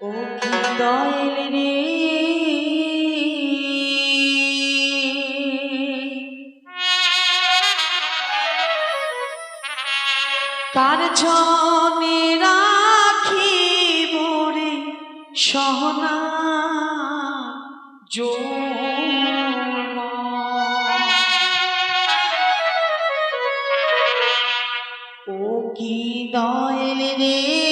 ও কি দয়াল রে? সহনা যো ও কি দয়েল রে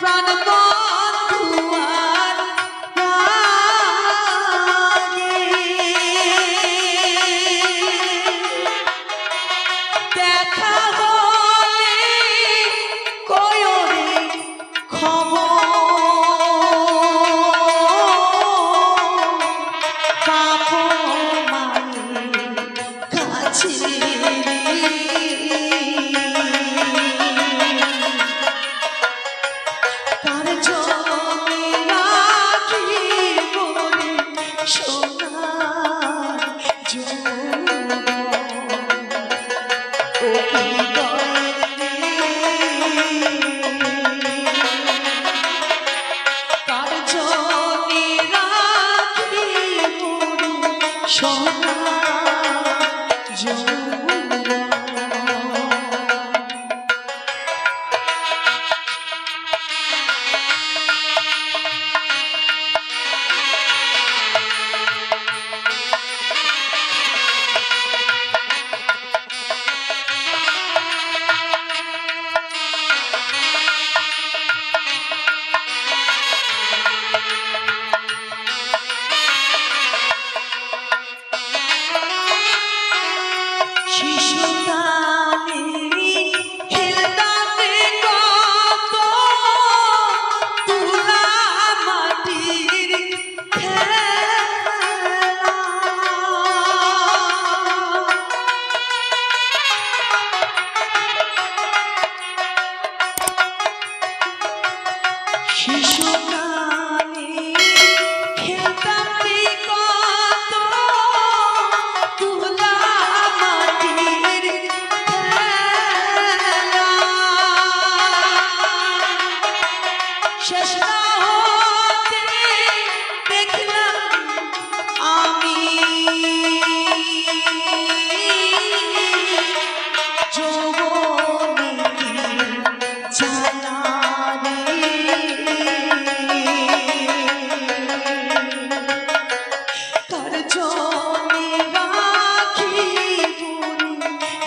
প্রাণ বন্ধু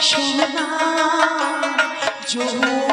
সোনা যৌ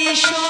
নিশো